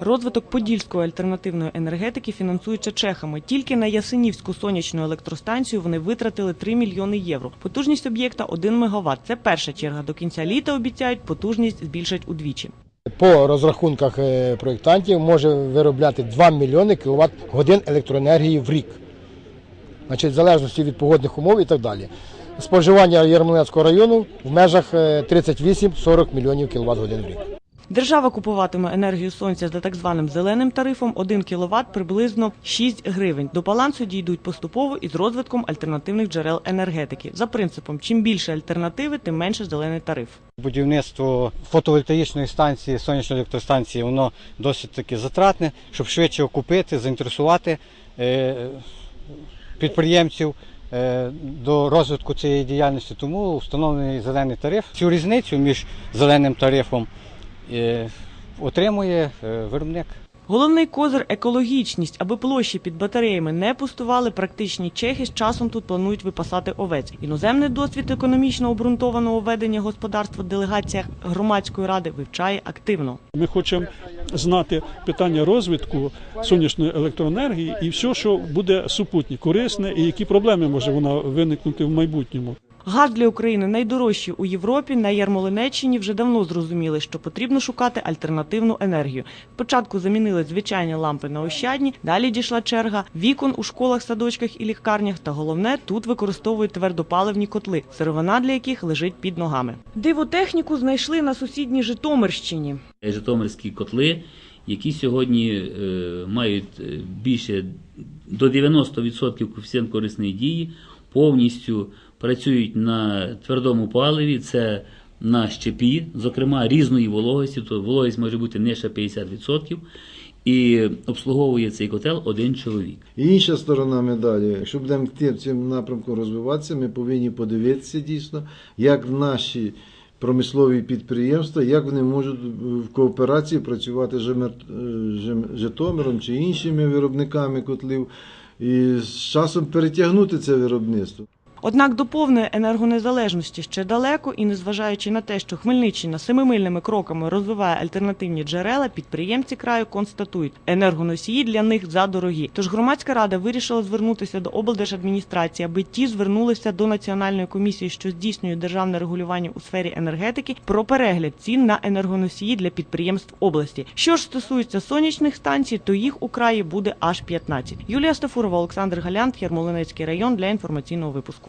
Розвиток подільської альтернативної енергетики фінансується чехами. Тільки на Ясенівську сонячну електростанцію вони витратили 3 мільйони євро. Потужність об'єкта 1 мегаватт. Це перша черга. До кінця літа обіцяють потужність збільшать удвічі. По розрахунках е, проєктантів може виробляти 2 мільйони кВт годин електроенергії в рік. Значить, в залежності від погодних умов і так далі. Споживання Ярмолинецького району в межах е, 38-40 мільйонів кВт годин в рік. Держава купуватиме енергію сонця за так званим зеленим тарифом 1 кВт приблизно 6 гривень. До балансу дійдуть поступово із розвитком альтернативних джерел енергетики. За принципом, чим більше альтернативи, тим менше зелений тариф. Будівництво фотовольтаїчної станції, сонячної електростанції, воно досить таки затратне, щоб швидше окупити, заінтересувати е, підприємців е, до розвитку цієї діяльності. Тому встановлений зелений тариф. Цю різницю між зеленим тарифом отримує е, виробник. Головний козир екологічність, аби площі під батареями не пустували, практичні чехи з часом тут планують випасати овець. Іноземний досвід економічно обґрунтованого ведення господарства делегація громадської ради вивчає активно. Ми хочемо знати питання розвитку сонячної електроенергії і все, що буде супутнє, корисне, і які проблеми може вона виникнути в майбутньому. Газ для України найдорожчий у Європі. На Ярмолинеччині вже давно зрозуміли, що потрібно шукати альтернативну енергію. Спочатку замінили звичайні лампи на ощадні, далі дійшла черга вікон у школах, садочках і лікарнях. Та головне тут використовують твердопаливні котли, сировина для яких лежить під ногами. Дивотехніку знайшли на сусідній Житомирщині. житомирські котли, які сьогодні е, мають е, більше до 90% коефіцієнт корисної дії, повністю працюють на твердому паливі, це на щепі, зокрема різної вологості, то вологість може бути нижче 50%, і обслуговує цей котел один чоловік. І інша сторона медалі, якщо будемо в цьому напрямку розвиватися, ми повинні подивитися дійсно, як наші промислові підприємства, як вони можуть в кооперації працювати з Житомиром чи іншими виробниками котлів, і з часом перетягнути це виробництво. Однак до повної енергонезалежності ще далеко, і незважаючи на те, що Хмельниччина семимильними кроками розвиває альтернативні джерела, підприємці краю констатують, енергоносії для них задорогі. Тож громадська рада вирішила звернутися до облдержадміністрації, аби ті звернулися до національної комісії, що здійснює державне регулювання у сфері енергетики, про перегляд цін на енергоносії для підприємств області. Що ж стосується сонячних станцій, то їх у краї буде аж 15. Юлія Стафурова, Олександр Галянт, Ярмолинецький район для інформаційного випуску.